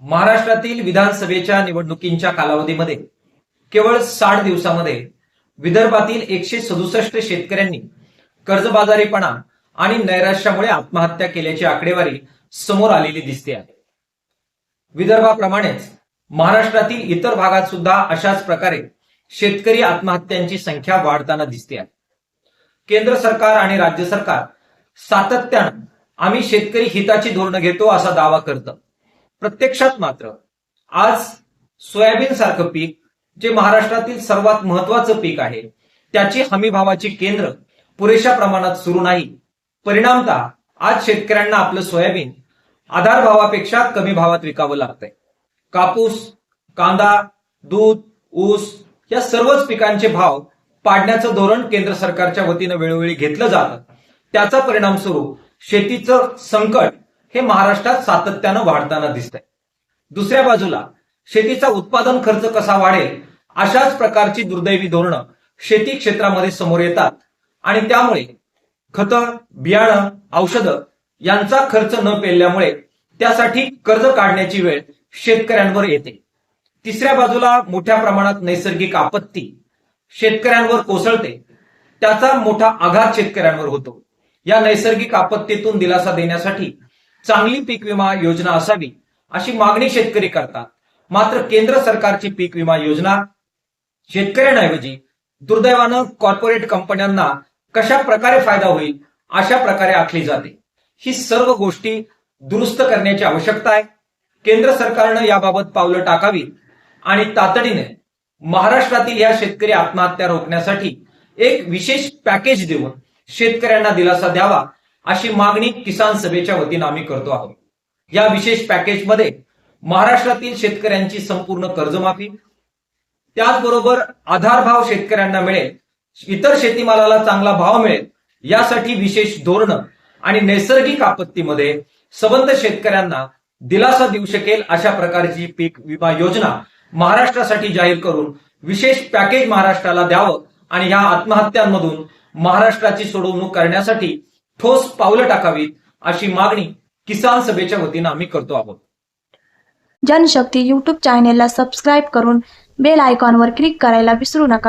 महाराष्ट्रातील विधानसभेच्या निवडणुकींच्या कालावधीमध्ये केवळ साठ दिवसामध्ये विदर्भातील एकशे सदुसष्ट शेतकऱ्यांनी कर्जबाजारीपणा आणि नैराश्यामुळे आत्महत्या केल्याची आकडेवारी समोर आलेली दिसते आहे. विदर्भाप्रमाणेच महाराष्ट्रातील इतर भागात सुद्धा अशाच प्रकारे शेतकरी आत्महत्यांची संख्या वाढताना दिसते आहे. केंद्र सरकार आणि राज्य सरकार सातत्यानं आम्ही शेतकरी हिताची धोरणं घेतो असा दावा करतं. प्रत्यक्षात मात्र. आज सोयाबीन सारखं पीक जे महाराष्ट्रातील सर्वात महत्वाचं पीक आहे त्याची हमी भावाची केंद्र पुरेशा प्रमाणात सुरू नाही. परिणामतः आज शेतकऱ्यांना आपलं सोयाबीन आधार भावापेक्षा कमी भावात विकावं लागतंय. कापूस कांदा दूध ऊस या सर्वच पिकांचे भाव पाडण्याचं धोरण केंद्र सरकारच्या वतीनं वेळोवेळी घेतलं जातं. त्याचा परिणाम स्वरूप शेतीचं संकट हे महाराष्ट्रात सातत्यानं वाढताना दिसतंय. दुसऱ्या बाजूला शेतीचा उत्पादन खर्च कसा वाढेल अशाच प्रकारची दुर्दैवी धोरणं शेती क्षेत्रामध्ये समोर येतात. आणि त्यामुळे खतं बियाणं औषधं यांचा खर्च न पेलल्यामुळे त्यासाठी कर्ज काढण्याची वेळ शेतकऱ्यांवर येते. तिसऱ्या बाजूला मोठ्या प्रमाणात नैसर्गिक आपत्ती शेतकऱ्यांवर कोसळते त्याचा मोठा आघात शेतकऱ्यांवर होतो. या नैसर्गिक आपत्तीतून दिलासा देण्यासाठी चांगली पीक विमा योजना असावी अशी मागणी शेतकरी करतात. मात्र केंद्र सरकारची पीक विमा योजना शेतकऱ्यांऐवजी दुर्दैवानं कॉर्पोरेट कंपन्यांना कशा प्रकारे फायदा होईल अशा प्रकारे आखली जाते. ही सर्व गोष्टी दुरुस्त करण्याची आवश्यकता आहे. केंद्र सरकारनं याबाबत पावलं टाकावी आणि तातडीने महाराष्ट्रातील या शेतकरी आत्महत्या रोखण्यासाठी एक विशेष पॅकेज देऊन शेतकऱ्यांना दिलासा द्यावा अशी मागणी किसान सभेच्या वतीनं आम्ही करतो आहोत. या विशेष पॅकेजमध्ये महाराष्ट्रातील शेतकऱ्यांची संपूर्ण कर्जमाफी त्याचबरोबर आधारभाव शेतकऱ्यांना मिळेल इतर शेतीमालाला चांगला भाव मिळेल यासाठी विशेष धोरणं आणि नैसर्गिक आपत्तीमध्ये सबंध शेतकऱ्यांना दिलासा देऊ शकेल अशा प्रकारची पीक विमा योजना महाराष्ट्रासाठी जाहीर करून विशेष पॅकेज महाराष्ट्राला द्यावं आणि या आत्महत्यांमधून महाराष्ट्राची सोडवणूक करण्यासाठी ठोस पावलं टाकावीत अशी मागणी किसान सभेच्या वतीनं आम्ही करतो आहोत. जनशक्ती युट्यूब चॅनेलला सबस्क्राईब करून बेल आयकॉनवर क्लिक करायला विसरू नका.